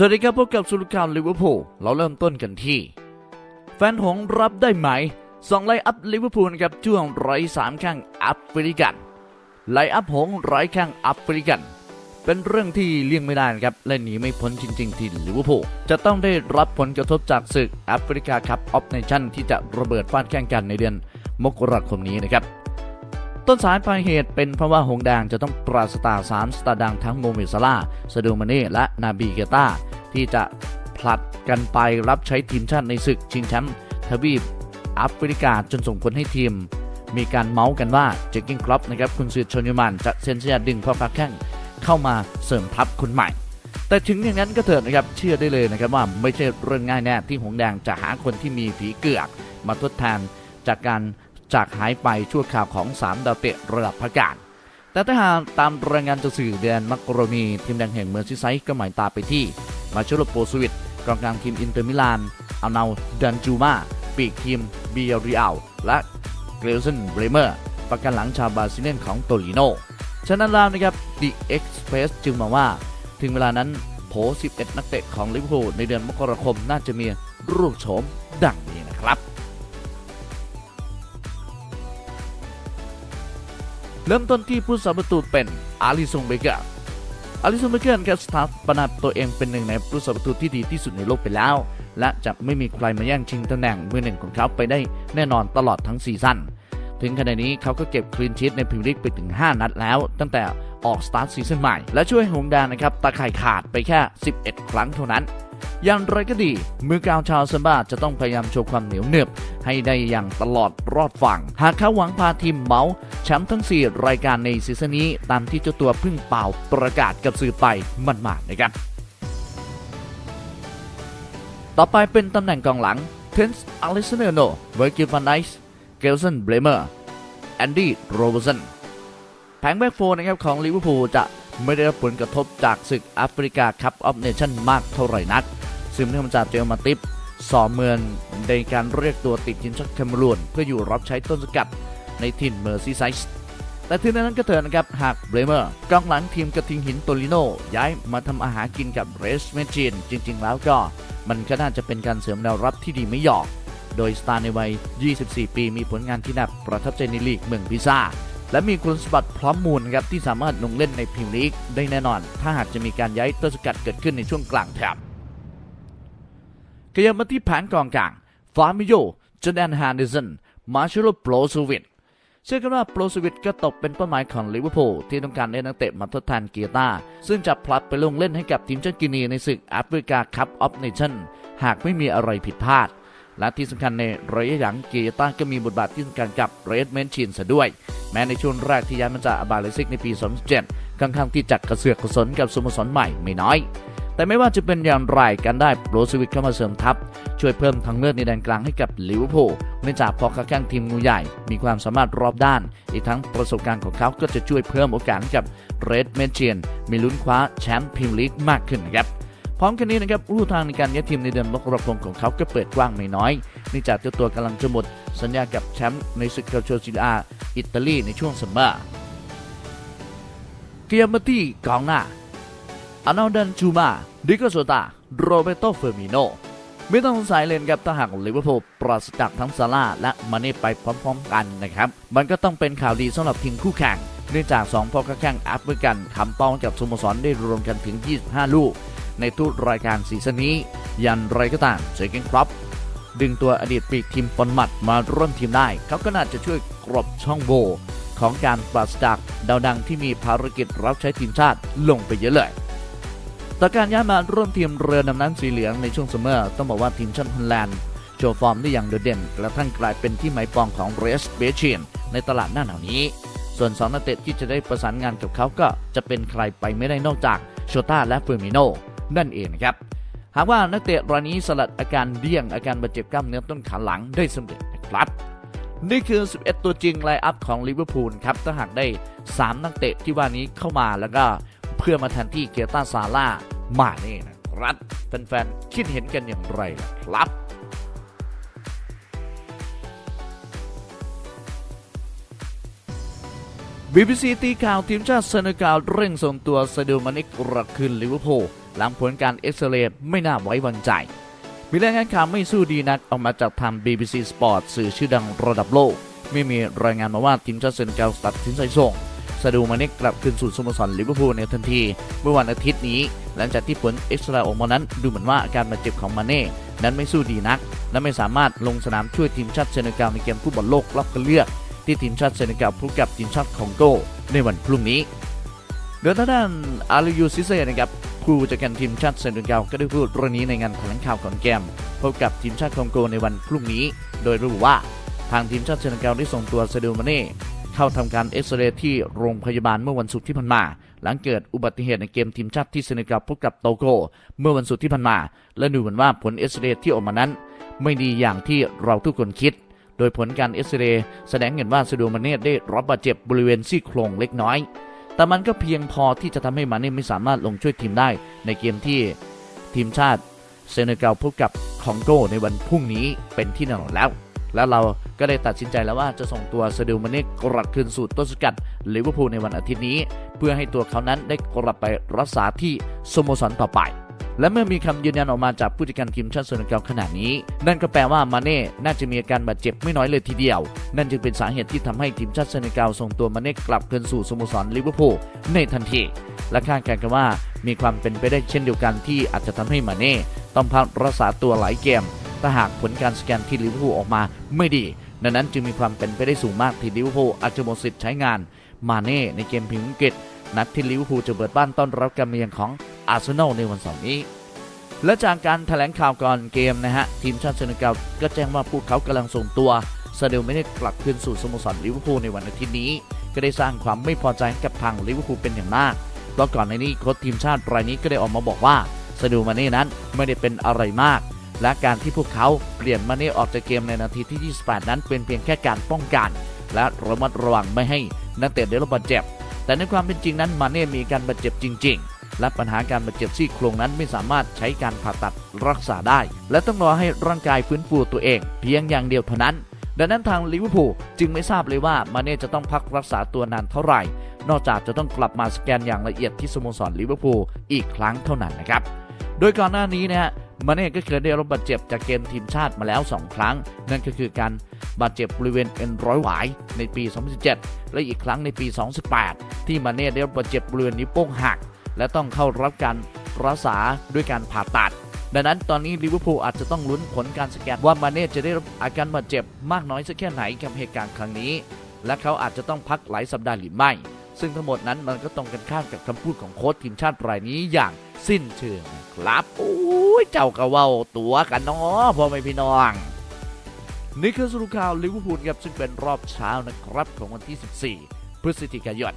สวัสดีครับพบกับสุลข่าวลิเวอร์พูลเราเริ่มต้นกันที่ แฟนหงรับได้ไหมสองไลน์อัพลิเวอร์พูลนะครับช่วงไร้สามข้างแอฟริกันไลน์อัพหงไร้ข้างแอฟริกัน เป็นเรื่องที่เลี่ยงไม่ได้นะครับและหนีไม่พ้นจริง ๆ ที่ลิเวอร์พูลจะต้องได้รับผลกระทบจากศึกแอฟริกาคัพออฟเนชั่นที่จะระเบิดฟาดแข่งกันในเดือนมกราคมนี้นะครับ ต้นสายปลายเหตุเป็นเพราะว่าหงแดงจะต้องปราศจากสามสตาดังทั้งโมเมซาลาซาดูมาเน่และนาบีเกตาที่จะผลัดกันไปรับใช้ทีมชาติในศึกชิงแชมป์ทวีปแอฟริกาจนส่งผลให้ทีม มีการเมาส์กันว่าเจคกิ้งครอปนะครับคุณซือชนยมันจะเซ็นสัญญาดึงพ่อพักแข้งเข้ามาเสริมทัพคนใหม่ แต่ถึงอย่างนั้นก็เถิดนะครับเชื่อได้เลยนะครับว่าไม่ใช่เรื่องง่ายแน่ที่หงแดงจะหาคนที่มีผีเกือก มาทดแทนจากการ จากหายไปชั่วข่าวของ 3 ดาวเตะระดับพักการ แต่ถ้าหากตามรายงานจากสื่อเดือนมักกรณีทีมแดงแห่งเมืองซิไซก็หมายตาไปที่ มาเชโลโปสวิตกองกลางทีมอินเตอร์มิลานอานาดันจูมาปีกทีมเบียริอัลและเกรลสันเบรเมอร์ประกันหลังชาวบราซิเลียนของโตลิโนฉะนั้นแล้วนะครับ The Express จึงมองว่า ถึงเวลานั้นโผ11 นักเตะของลิเวอร์พูลในเดือนมกราคมน่าจะมีรูปโฉมดังนี้นะครับ เริ่มต้นที่ผู้สาประตูเป็นอาริซงเบเกอร์อาริซงเบเกอร์ครับสตาร์ปนาตัวเองเป็นหนึ่งในผู้สาประตูที่ดีที่สุดในโลกไปแล้ว และจะไม่มีใครมาแย่งชิงตำแหน่งมือหนึ่งของเขาไปได้แน่นอนตลอดทั้งซีซั่นถึงขณะนี้เขาก็เก็บคลีนชีตในพรีเมียร์ลีกไปถึง 5 นัดแล้ว ตั้งแต่ออกสตาร์ทซีซั่นใหม่ และช่วยหงดงนะครับตาข่ายขาดไปแค่ 11 ครั้งเท่านั้น อย่างไรก็ดี มือกาวชาวซมบาจะต้องพยายามโชว์ความเหนียวเหนืบให้ได้อย่างตลอดรอดฝั่ง หากเขาหวังพาทีมเมาส์แชมป์ทั้ง 4 รายการในซีซั่นนี้ ตามที่เจ้าตัวเพิ่งเป่าประกาศกับสื่อไปมันมาดๆนะครับ ต่อไปเป็นตำแหน่งกองหลังเทนส์อลิซเนโนเวอร์กิฟันไนส์เกลสันเบลเมอร์แอนดี้โรเบอร์สันแผงแบ็กโฟนะครับของลิเวอร์พูลจะ ไม่ได้รับผลกระทบจากศึกแอฟริกาคัพออฟเนชั่นมากเท่าไหร่นัก ซึ่งเนื่องมาจากเจอมาติปสอเมือนในการเรียกตัวติดทีมชาติแคมรูนเพื่ออยู่รับใช้ต้นสกัดในถิ่นเมอร์ซีไซส์แต่ถึงนั้นก็เถิดนะครับ หากเบรเมอร์กองหลังทีมกระทิงหินโตลิโนย้ายมาทำอาหารกินกับเรสเมจินจริง ๆ แล้วก็ มันก็น่าจะเป็นการเสริมแนวรับที่ดีไม่หยอก โดยสตาร์ในวัย 24 ปีมีผลงานที่น่าประทับใจในลีกเมืองพิซ่า และมีคุณสมบัติพร้อมมูลครับที่สามารถลงเล่นในพรีเมียร์ลีกได้แน่นอน ถ้าหากจะมีการย้ายต้นสกัดเกิดขึ้นในช่วงกลางแถบขยับมาที่แผนกองกลางฟาร์มิโยจอแดนฮานเดสันมาร์ชโลโปรสวิตเชื่อกันว่าโปรสวิตก็ตกเป็นเป้าหมายของลิเวอร์พูลที่ต้องการได้นักเตะมาทดแทนเกียร์ตาซึ่งจะพลัดไปลงเล่นให้กับทีมชาติกินีในศึกแอฟริกาคัพออฟเนชั่นหากไม่มีอะไรผิดพลาด และที่สำคัญในระยะหลังเกียร์ตาก็มีบทบาทที่สำคัญกับเรดเมนชินซะด้วย แม้ในช่วงแรกที่ย้ายมาจากอาบาเลซิกในปี 2017ค่อนข้างที่จะกระเสือกกระสนกับสโมสรใหม่ไม่น้อย แต่ไม่ว่าจะเป็นอย่างไรกันได้โรสวิตเข้ามาเสริมทัพ ช่วยเพิ่มทางเลือกในแดนกลางให้กับลิเวอร์พูลเนื่องจากพอเขาแข่งทีมงูใหญ่ มีความสามารถรอบด้าน อีกทั้งประสบการณ์ของเขาก็จะช่วยเพิ่มโอกาสให้กับเรดเมนเชียนมีลุ้นคว้าแชมป์พรีเมียร์ลีกมากขึ้นนะครับ พร้อมกันนี้นะครับรูทางในการย้ายทีมในเดือนมกราคมของเขาก็เปิดกว้างไม่น้อยเนื่องจากเจ้าตัวกำลังจะหมดสัญญากับแชมป์ในศึกเกาโชซิอาอิตาลีในช่วงซัมมอเกียร์มาที่กองหน้าอานาดันจูมาดิโกโซตาโรเบโตเฟอร์มิโนไม่ต้องสงสัยเลยครับถ้าหากลิเวอร์พูลปราศจากทั้งซาร่าและมาเน่ไปพร้อมๆกันนะครับ มันก็ต้องเป็นข่าวดีสำหรับทีมคู่แข่งเนื่องจาก2พ่อแข่งแอฟริกันทำป้ากับสโมสรได้รวมกันถึง 25 ลูก ในทุกรายการซีซั่นนี้ ยันไรก็ตามเจอเกนครอปดึงตัวอดีตปีกทีมปอนมัดมาร่วมทีมได้ เขาก็น่าจะช่วยกรบช่องโหว่ของการปราศจากดาวดังที่มีภารกิจรับใช้ทีมชาติลงไปเยอะเลยต่อการย้ายมาร่วมทีมเรือดำน้ำสีเหลืองในช่วงซัมเมอร์ ต้องบอกว่าทีมชาติฮอลแลนด์โชว์ฟอร์มได้อย่างโดดเด่นกระทั่งกลายเป็นที่หมายปองของเรสเบเชียนในตลาดหน้าหนาวนี้ ส่วน 2 นักเตะที่จะได้ประสานงานกับเขาก็จะเป็นใครไปไม่ได้นอกจากโชต้าและเฟอร์มิโน นั่นเองนะครับหากว่านักเตะรายนี้สลัดอาการเดี่ยงอาการบาดเจ็บกล้ามเนื้อต้นขาหลังได้สำเร็จนะครับนี่คือ 11 ตัวจริงไลน์อัพของลิเวอร์พูลครับถ้าหากได้ 3 นักเตะที่ว่านี้เข้ามาแล้วก็เพื่อมาแทนที่เกียร์ตาซาร่ามาเนี่นะครับแฟนๆคิดเห็นกันอย่างไรล่ะครับ BBC ตีข่าวทีมชาติเซเนกัลเร่งส่งตัวซาดิโอมานิกกลับคืนลิเวอร์พูล หลังผลการเอ็กซเรย์ไม่น่าไว้วางใจ มีรายงานข่าวไม่สู้ดีนักออกมาจากทาง BBC Sport สื่อชื่อดังระดับโลก ไม่มีรายงานมาว่าทีมชาติเซนเกลตัดสินใจส่งซาดูมาเนกกลับคืนสู่สโมสรลิเวอร์พูลในทันที เมื่อวันอาทิตย์นี้ หลังจากที่ผลเอ็กซเรย์ออกมานั้นดูเหมือนว่าอาการบาดเจ็บของมาเน่นั้นไม่สู้ดีนัก และไม่สามารถลงสนามช่วยทีมชาติเซนเกลในเกมฟุตบอลโลกรอบคัดเลือก ที่ทีมชาติเซนเกลพบกับทีมชาติคองโกในวันพรุ่งนี้โดยทางด้านอาริยูซิเซนะครับ ผู้จัดการทีมชาติเซนเกลก็ได้พูดเรื่องนี้ในงานแถลงข่าวก่อนเกมพบกับทีมชาติคองโกในวันพรุ่งนี้ โดยระบุว่าทางทีมชาติเซนเกลได้ส่งตัวเซดิโอมาเน่เข้าทำการเอ็กซเรย์ที่โรงพยาบาลเมื่อวันศุกร์ที่ผ่านมา หลังเกิดอุบัติเหตุในเกมทีมชาติที่เซนเกลพบกับโตโกเมื่อวันศุกร์ที่ผ่านมา และดูเหมือนว่าผลเอ็กซเรย์ที่ออกมานั้น ไม่ดีอย่างที่เราทุกคนคิดโดยผลการเอ็กซเรย์แสดงเห็นว่าเซดิโอมาเน่ได้รับบาดเจ็บบริเวณซี่โครงเล็กน้อย แต่มันก็เพียงพอที่จะทำให้มาเน่ไม่สามารถลงช่วยทีมได้ ในเกมที่ทีมชาติเซเนกัลพบกับคองโกในวันพรุ่งนี้เป็นที่แน่นอนแล้ว แล้วเราก็ได้ตัดสินใจแล้วว่าจะส่งตัวเซดิโอมาเน่กลับคืนสู่ต้นสกัดลิเวอร์พูลในวันอาทิตย์นี้ เพื่อให้ตัวเขานั้นได้กลับไปรักษาที่สโมสรต่อไป และเมื่อมีคำยืนยันออกมาจากผู้จัดการทีมชาติเซเนกัลขนาดนี้ นั่นก็แปลว่ามาเน่น่าจะมีอาการบาดเจ็บไม่น้อยเลยทีเดียว นั่นจึงเป็นสาเหตุที่ทำให้ทีมชาติเซเนกัลส่งตัวมาเน่กลับคืนสู่สโมสรลิเวอร์พูลในทันที และคาดการณ์กันว่ามีความเป็นไปได้เช่นเดียวกันที่อาจจะทำให้มาเน่ต้องพักรักษาตัวหลายเกมถ้าหากผลการสแกนที่ลิเวอร์พูลออกมาไม่ดี ดังนั้นจึงมีความเป็นไปได้สูงมากที่ลิเวอร์พูลอาจจะหมดสิทธิ์ใช้งาน มาเน่ในเกมพรีเมียร์ลีกนัดที่ลิเวอร์พูลจะเปิดบ้านต้อนรับการมาเยือนของ อาร์เซนอลในวันเสาร์นี้ และจากการแถลงข่าวก่อนเกมนะฮะ ทีมชาติเซเนกัลก็แจ้งว่าพวกเขากำลังส่งตัวซาเดลไม่ได้กลับคืนสู่สโมสรลิเวอร์พูลในวันอาทิตย์นี้ ก็ได้สร้างความไม่พอใจให้กับทางลิเวอร์พูลเป็นอย่างมากเพราะก่อนในนี้โค้ชทีมชาติรายนี้ก็ได้ออกมาบอกว่าซาเดลมาเน่นั้นไม่ได้เป็นอะไรมาก และการที่พวกเขาเปลี่ยนมาเน่ออกจากเกมในนาทีที่ 28 นั้นเป็นเพียงแค่การป้องกัน และระมัดระวังไม่ให้นักเตะได้รับบาดเจ็บ แต่ในความเป็นจริงนั้นมาเน่มีการบาดเจ็บจริง ๆและปัญหาการบาดเจ็บซี่โครงนั้นไม่สามารถใช้การผ่าตัดรักษาได้ และต้องรอให้ร่างกายฟื้นฟูตัวเอง เพียงอย่างเดียวเท่านั้น ดังนั้นทางลิเวอร์พูลจึงไม่ทราบเลยว่ามาเน่จะต้องพักรักษาตัวนานเท่าไหร่ นอกจากจะต้องกลับมาสแกนอย่างละเอียดที่สโมสรลิเวอร์พูลอีกครั้งเท่านั้นนะครับ โดยก่อนหน้านี้นะฮะ มาเน่ก็เคยได้รับบาดเจ็บจากเกมทีมชาติมาแล้ว 2 ครั้ง นั่นก็คือการบาดเจ็บบริเวณเอ็นร้อยหวายในปี 2017 และอีกครั้งในปี 2018 ที่มาเน่ได้รับบาดเจ็บบริเวณนิ้วโป้งหัก และต้องเข้ารับการรักษาด้วยการผ่าตัด ดังนั้นตอนนี้ลิเวอร์พูลอาจจะต้องลุ้นผลการสแกนว่ามาเน่จะได้รับอาการบาดเจ็บมากน้อยสักแค่ไหนกับเหตุการณ์ครั้งนี้ และเขาอาจจะต้องพักหลายสัปดาห์หรือไม่ ซึ่งทั้งหมดนั้นมันก็ตรงกันข้ามกับคำพูดของโค้ชทีมชาติรายนี้อย่างสิ้นเชิงครับโอ้ยเจ้ากระเว้าตัวกันเนาะพ่อไม่พี่น้องนี่คือสรุปข่าวลิเวอร์พูลครับซึ่งเป็นรอบเช้านะครับของวันที่ 14 พฤศจิกายน